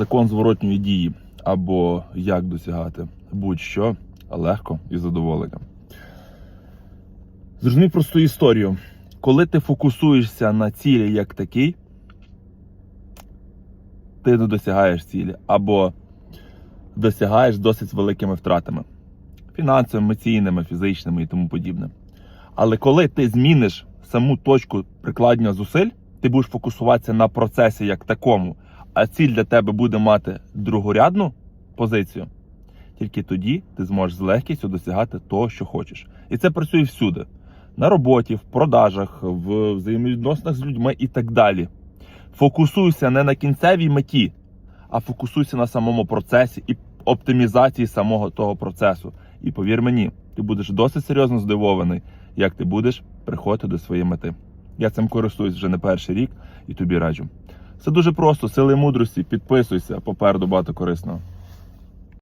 закон зворотньої дії або як досягати будь-що легко і задоволенням. Зрозумій просту історію. Коли ти фокусуєшся на цілі як такий, ти не досягаєш цілі або досягаєш досить великими втратами фінансовими, емоційними, фізичними і тому подібне. Але коли ти зміниш саму точку прикладення зусиль, ти будеш фокусуватися на процесі як такому, а ціль для тебе буде мати другорядну позицію, тільки тоді ти зможеш з легкістю досягати того, що хочеш. І це працює всюди: на роботі, в продажах, в взаємовідносинах з людьми і так далі. Фокусуйся не на кінцевій меті, а фокусуйся на самому процесі і оптимізації самого того процесу. І повір мені, ти будеш досить серйозно здивований, як ти будеш приходити до своєї мети. Я цим користуюсь вже не перший рік і тобі раджу. Все дуже просто, сили мудрості, підписуйся, попереду багато корисного.